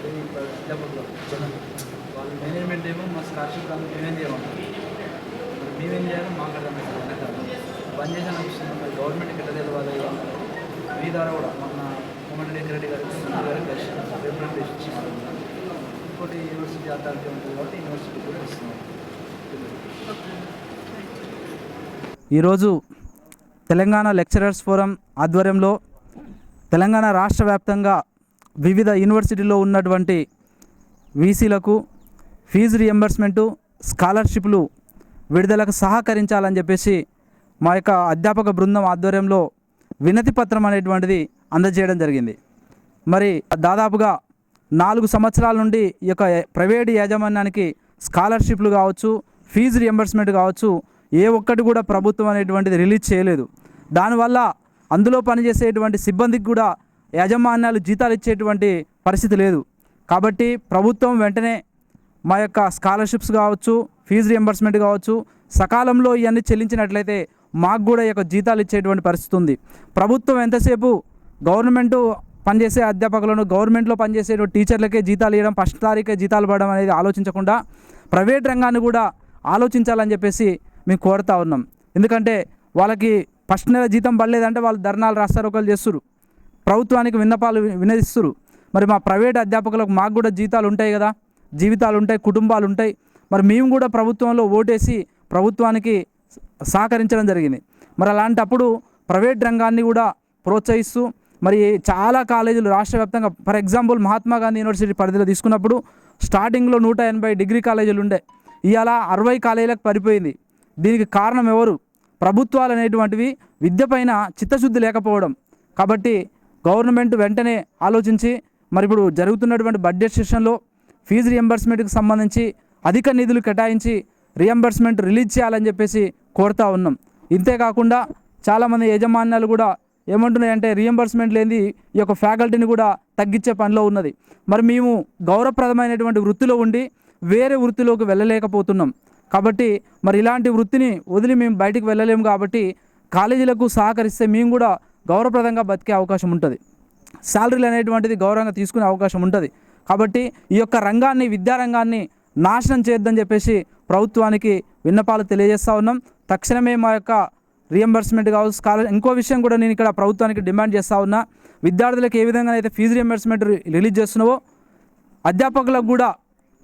అధ్యాపకులు వాళ్ళు మేనేజ్మెంట్ ఏమో మా స్కాలర్షిప్ రాదు మేమేం చేయమంటారు మేమేం చేయాలో మాకు అర్థమైంది బంద్ చేసిన విషయం మరి గవర్నమెంట్కి ఎట్లా తెలియాలి మీ ద్వారా కూడా మొన్న కోమటి రెడ్డి గారికి గారు గారికి కలిసి రిప్రజెంటేషన్ ఇచ్చినారు. ఇంకోటి యూనివర్సిటీ అథారిటీ ఉంటుంది కాబట్టి యూనివర్సిటీ కూడా ఇస్తున్నాం ఈరోజు తెలంగాణ లెక్చరర్స్ ఫోరం ఆధ్వర్యంలో తెలంగాణ రాష్ట్ర వ్యాప్తంగా వివిధ యూనివర్సిటీలో ఉన్నటువంటి వీసీలకు ఫీజు రియంబర్స్మెంటు స్కాలర్షిప్లు విడుదలకు సహకరించాలని చెప్పేసి మా యొక్క అధ్యాపక బృందం ఆధ్వర్యంలో వినతి పత్రం అనేటువంటిది అందజేయడం జరిగింది. మరి దాదాపుగా నాలుగు సంవత్సరాల నుండి ఈ యొక్క ప్రైవేటు యాజమాన్యానికి స్కాలర్షిప్లు కావచ్చు ఫీజు రియంబర్స్మెంట్ కావచ్చు ఏ ఒక్కటి కూడా ప్రభుత్వం అనేటువంటిది రిలీజ్ చేయలేదు. దానివల్ల అందులో పనిచేసేటువంటి సిబ్బందికి కూడా యాజమాన్యాలు జీతాలు ఇచ్చేటువంటి పరిస్థితి లేదు. కాబట్టి ప్రభుత్వం వెంటనే మా యొక్క స్కాలర్షిప్స్ కావచ్చు ఫీజు రియంబర్స్మెంట్ కావచ్చు సకాలంలో ఇవన్నీ చెల్లించినట్లయితే మాకు కూడా ఈ యొక్క జీతాలు ఇచ్చేటువంటి పరిస్థితి ఉంది. ప్రభుత్వం ఎంతసేపు గవర్నమెంట్ పనిచేసే అధ్యాపకులను గవర్నమెంట్లో పనిచేసే టీచర్లకే జీతాలు ఇవ్వడం ఫస్ట్ తారీఖే జీతాలు పడడం అనేది ఆలోచించకుండా ప్రైవేట్ రంగాన్ని కూడా ఆలోచించాలని చెప్పేసి మేము కోరుతా ఉన్నాం. ఎందుకంటే వాళ్ళకి ఫస్ట్ నెల జీతం పడలేదంటే వాళ్ళు ధర్నాలు రాస్తారు ఒకళ్ళు చేస్తారు ప్రభుత్వానికి విన్నపాలు వినదిస్తురు మరి మా ప్రైవేట్ అధ్యాపకులకు మాకు కూడా జీతాలు ఉంటాయి కదా? జీవితాలు ఉంటాయి కుటుంబాలు ఉంటాయి మరి మేము కూడా ప్రభుత్వంలో ఓటేసి ప్రభుత్వానికి సహకరించడం జరిగింది. మరి అలాంటప్పుడు ప్రైవేట్ రంగాన్ని కూడా ప్రోత్సహిస్తూ మరి చాలా కాలేజీలు రాష్ట్ర వ్యాప్తంగా for example Mahatma Gandhi university పరిధిలో తీసుకున్నప్పుడు స్టార్టింగ్లో నూట ఎనభై డిగ్రీ కాలేజీలు ఉండే. ఇవాళ అరవై కాలేజీలకు పడిపోయింది. దీనికి కారణం ఎవరు? ప్రభుత్వాలు అనేటువంటివి విద్య పైన చిత్తశుద్ధి లేకపోవడం. కాబట్టి గవర్నమెంట్ వెంటనే ఆలోచించి మరి ఇప్పుడు జరుగుతున్నటువంటి బడ్జెట్ సెషన్లో ఫీజు రియంబర్స్మెంట్కి సంబంధించి అధిక నిధులు కేటాయించి రియంబర్స్మెంట్ రిలీజ్ చేయాలని చెప్పేసి కోరుతా ఉన్నాం. ఇంతేకాకుండా చాలామంది యజమాన్యాలు కూడా ఏమంటున్నాయంటే రియంబర్స్మెంట్ లేని ఈ యొక్క ఫ్యాకల్టీని కూడా తగ్గించే పనిలో ఉన్నది. మరి మేము గౌరవప్రదమైనటువంటి వృత్తిలో ఉండి వేరే వృత్తిలోకి వెళ్ళలేకపోతున్నాం. కాబట్టి మరి ఇలాంటి వృత్తిని వదిలి మేము బయటికి వెళ్ళలేము కాబట్టి కాలేజీలకు సహకరిస్తే మేము కూడా గౌరవప్రదంగా బతికే అవకాశం ఉంటుంది. శాలరీలు అనేటువంటిది గౌరవంగా తీసుకునే అవకాశం ఉంటుంది. కాబట్టి ఈ యొక్క రంగాన్ని విద్యారంగాన్ని నాశనం చేయొద్దని చెప్పేసి ప్రభుత్వానికి విన్నపాలు తెలియజేస్తా ఉన్నాం. తక్షణమే మా యొక్క రియంబర్స్మెంట్ కావచ్చు స్కాలర్ ఇంకో విషయం కూడా నేను ఇక్కడ ప్రభుత్వానికి డిమాండ్ చేస్తా ఉన్నా. విద్యార్థులకు ఏ విధంగా అయితే ఫీజు రియంబర్స్మెంట్ రిలీజ్ చేస్తున్నావో అధ్యాపకులకు కూడా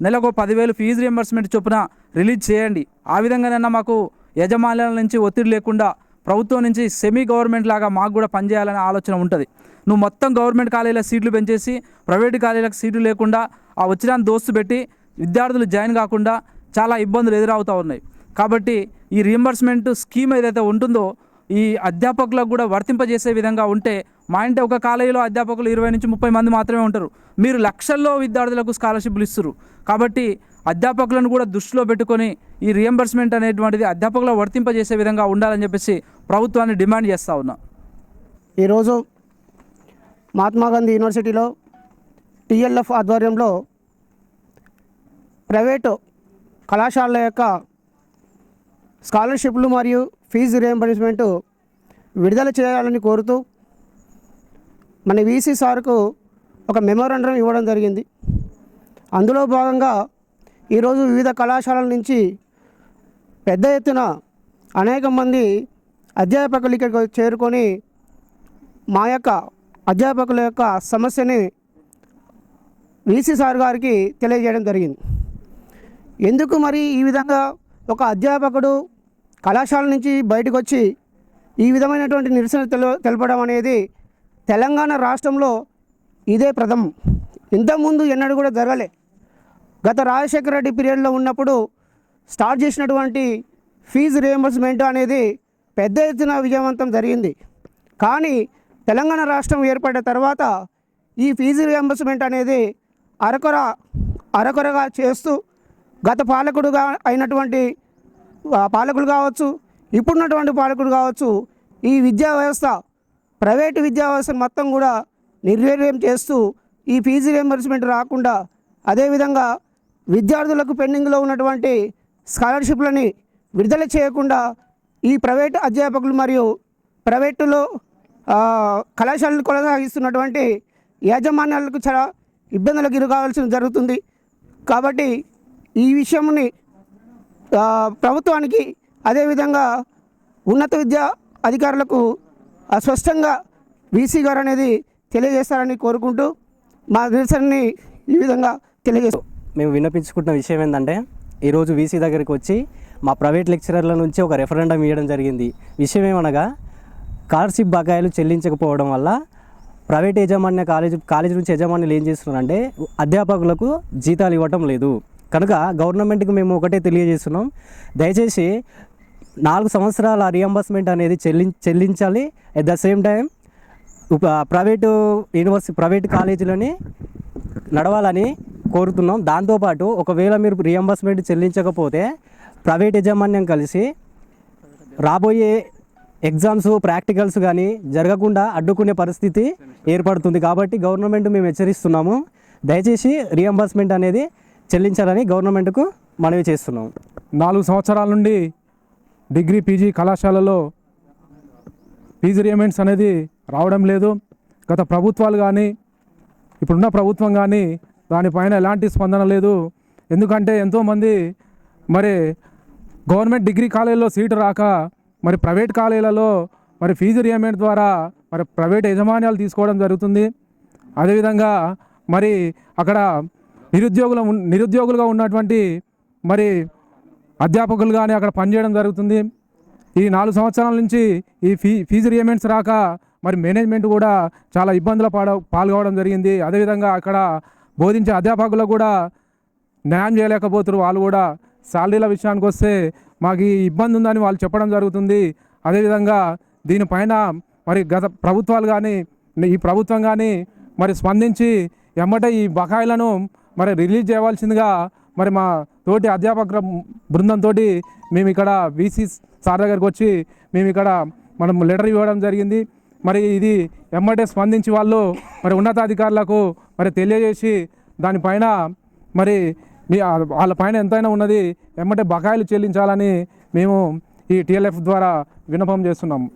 నెలకు పదివేలు ఫీజు రియంబర్స్మెంట్ చొప్పున రిలీజ్ చేయండి. ఆ విధంగానైనా మాకు యజమానుల నుంచి ఒత్తిడి లేకుండా ప్రభుత్వం నుంచి సెమీ గవర్నమెంట్ లాగా మాకు కూడా పనిచేయాలనే ఆలోచన ఉంటుంది. నువ్వు మొత్తం గవర్నమెంట్ కాలేజీల సీట్లు పెంచేసి ప్రైవేట్ కాలేజీలకు సీట్లు లేకుండా ఆ వచ్చిన దోస్తు పెట్టి విద్యార్థులు జాయిన్ కాకుండా చాలా ఇబ్బందులు ఎదురవుతూ ఉన్నాయి. కాబట్టి ఈ రియంబర్స్మెంట్ స్కీమ్ ఏదైతే ఉంటుందో ఈ అధ్యాపకులకు కూడా వర్తింపజేసే విధంగా ఉంటే మా ఇంటి ఒక కాలేజీలో అధ్యాపకులు ఇరవై నుంచి ముప్పై మంది మాత్రమే ఉంటారు. మీరు లక్షల్లో విద్యార్థులకు స్కాలర్షిప్లు ఇస్తారు కాబట్టి అధ్యాపకులను కూడా దృష్టిలో పెట్టుకొని ఈ రియంబర్స్మెంట్ అనేటువంటిది అధ్యాపకులకు వర్తింపజేసే విధంగా ఉండాలని చెప్పేసి ప్రభుత్వాన్ని డిమాండ్ చేస్తూ ఉన్నా. ఈరోజు మహాత్మా గాంధీ యూనివర్సిటీలో టిఎల్ఎఫ్ ఆధ్వర్యంలో ప్రైవేటు కళాశాలల యొక్క స్కాలర్షిప్లు మరియు ఫీజు రియంబర్స్మెంట్ విడుదల చేయాలని కోరుతూ మన వీసీ సార్కు ఒక మెమోరాండం ఇవ్వడం జరిగింది. అందులో భాగంగా ఈరోజు వివిధ కళాశాలల నుంచి పెద్ద ఎత్తున అనేక మంది అధ్యాపకులు ఇక్కడికి చేరుకొని మా యొక్క అధ్యాపకుల యొక్క సమస్యని వీసీ సార్ గారికి తెలియజేయడం జరిగింది. ఎందుకు మరి ఈ విధంగా ఒక అధ్యాపకుడు కళాశాల నుంచి బయటకు వచ్చి ఈ విధమైనటువంటి నిరసన తెల తెలపడం అనేది తెలంగాణ రాష్ట్రంలో ఇదే ప్రథమం. ఇంతకుముందు ఎన్నడూ కూడా జరగలే. గత రాజశేఖర రెడ్డి పీరియడ్లో ఉన్నప్పుడు స్టార్ట్ చేసినటువంటి ఫీజు రియంబర్స్మెంట్ అనేది పెద్ద ఎత్తున విజయవంతం జరిగింది. కానీ తెలంగాణ రాష్ట్రం ఏర్పడిన తర్వాత ఈ ఫీజు రియంబర్స్మెంట్ అనేది అరకొర అరకొరగా చేస్తూ గత పాలకుడుగా అయినటువంటి పాలకులు కావచ్చు ఇప్పుడున్నటువంటి పాలకుడు కావచ్చు ఈ విద్యా వ్యవస్థ ప్రైవేటు విద్యా వ్యవస్థ మొత్తం కూడా నిర్వీర్యం చేస్తూ ఈ ఫీజు రియంబర్స్మెంట్ రాకుండా అదేవిధంగా విద్యార్థులకు పెండింగ్లో ఉన్నటువంటి స్కాలర్షిప్లని విడుదల చేయకుండా ఈ ప్రైవేటు అధ్యాపకులు మరియు ప్రైవేటులో కళాశాలను కొనసాగిస్తున్నటువంటి యాజమాన్యాలకు చాలా ఇబ్బందులకు గురి జరుగుతుంది. కాబట్టి ఈ విషయంని ప్రభుత్వానికి అదేవిధంగా ఉన్నత విద్యా అధికారులకు అస్పష్టంగా స్పష్టంగా వీసీ గారు అనేది తెలియజేస్తారని కోరుకుంటూ మా నిరసనని ఈ విధంగా తెలియజేస్తాం మేము విన్నపించుకుంటున్న విషయం ఏంటంటే ఈరోజు వీసీ దగ్గరికి వచ్చి మా ప్రైవేట్ లెక్చరర్ల నుంచి ఒక రెఫరెండం ఇవ్వడం జరిగింది. విషయం ఏమనగా స్కాలర్షిప్ బకాయిలు చెల్లించకపోవడం వల్ల ప్రైవేట్ యజమాన్య కాలేజ్ కాలేజ్ నుంచి యజమానులు ఏం చేస్తున్నారంటే అధ్యాపకులకు జీతాలు ఇవ్వటం లేదు. కనుక గవర్నమెంట్కి మేము ఒకటే తెలియజేస్తున్నాం. దయచేసి నాలుగు సంవత్సరాల రియంబర్స్మెంట్ అనేది చెల్లి చెల్లించాలి. At the same time private university private కాలేజీలని నడవాలని కోరుతున్నాం. దాంతోపాటు ఒకవేళ మీరు రియంబర్స్మెంట్ చెల్లించకపోతే ప్రైవేట్ యాజమాన్యం కలిసి రాబోయే ఎగ్జామ్స్ ప్రాక్టికల్స్ కానీ జరగకుండా అడ్డుకునే పరిస్థితి ఏర్పడుతుంది. కాబట్టి గవర్నమెంట్ మేము హెచ్చరిస్తున్నాము. దయచేసి రియంబర్స్మెంట్ అనేది చెల్లించాలని గవర్నమెంట్కు మనవి చేస్తున్నాం నాలుగు సంవత్సరాల నుండి డిగ్రీ పీజీ కళాశాలలో ఫీజు రియమెంట్స్ అనేది రావడం లేదు. గత ప్రభుత్వాలు కానీ ఇప్పుడున్న ప్రభుత్వం కానీ దానిపైన ఎలాంటి స్పందన లేదు. ఎందుకంటే ఎంతోమంది మరి గవర్నమెంట్ డిగ్రీ కాలేజీలో సీటు రాక మరి ప్రైవేట్ కాలేజీలలో మరి ఫీజు రియమెంట్ ద్వారా మరి ప్రైవేట్ యజమాన్యాలు తీసుకోవడం జరుగుతుంది. అదేవిధంగా మరి అక్కడ నిరుద్యోగుల ఉన్- నిరుద్యోగులుగా ఉన్నటువంటి మరి అధ్యాపకులు కానీ అక్కడ పనిచేయడం జరుగుతుంది. ఈ నాలుగు సంవత్సరాల నుంచి ఈ ఫీ ఫీజు రియమెంట్స్ రాక మరి మేనేజ్మెంట్ కూడా చాలా ఇబ్బందుల పాడ పాల్గొవడం జరిగింది. అదేవిధంగా అక్కడ బోధించే అధ్యాపకులు కూడా న్యాయం చేయలేకపోతున్నారు. వాళ్ళు కూడా శాలరీల విషయానికి వస్తే మాకు ఈ ఇబ్బంది ఉందని వాళ్ళు చెప్పడం జరుగుతుంది. అదేవిధంగా దీనిపైన మరి గత ప్రభుత్వాలు కానీ ఈ ప్రభుత్వం కానీ మరి స్పందించి ఎమ్మట ఈ బకాయిలను మరి రిలీజ్ చేయవలసిందిగా మరి మా తోటి అధ్యాపక బృందంతో మేము ఇక్కడ వీసీ సార్ దగ్గరికి వచ్చి మేము ఇక్కడ మనం లెటర్ ఇవ్వడం జరిగింది. మరి ఇది వెంబడే స్పందించి వాళ్ళు మరి ఉన్నతాధికారులకు మరి తెలియజేసి దానిపైన మరి మీ వాళ్ళ పైన ఎంతైనా ఉన్నది వెంబడే బకాయిలు చెల్లించాలని మేము ఈ టీఎల్ఎఫ్ ద్వారా విన్నపం చేస్తున్నాము.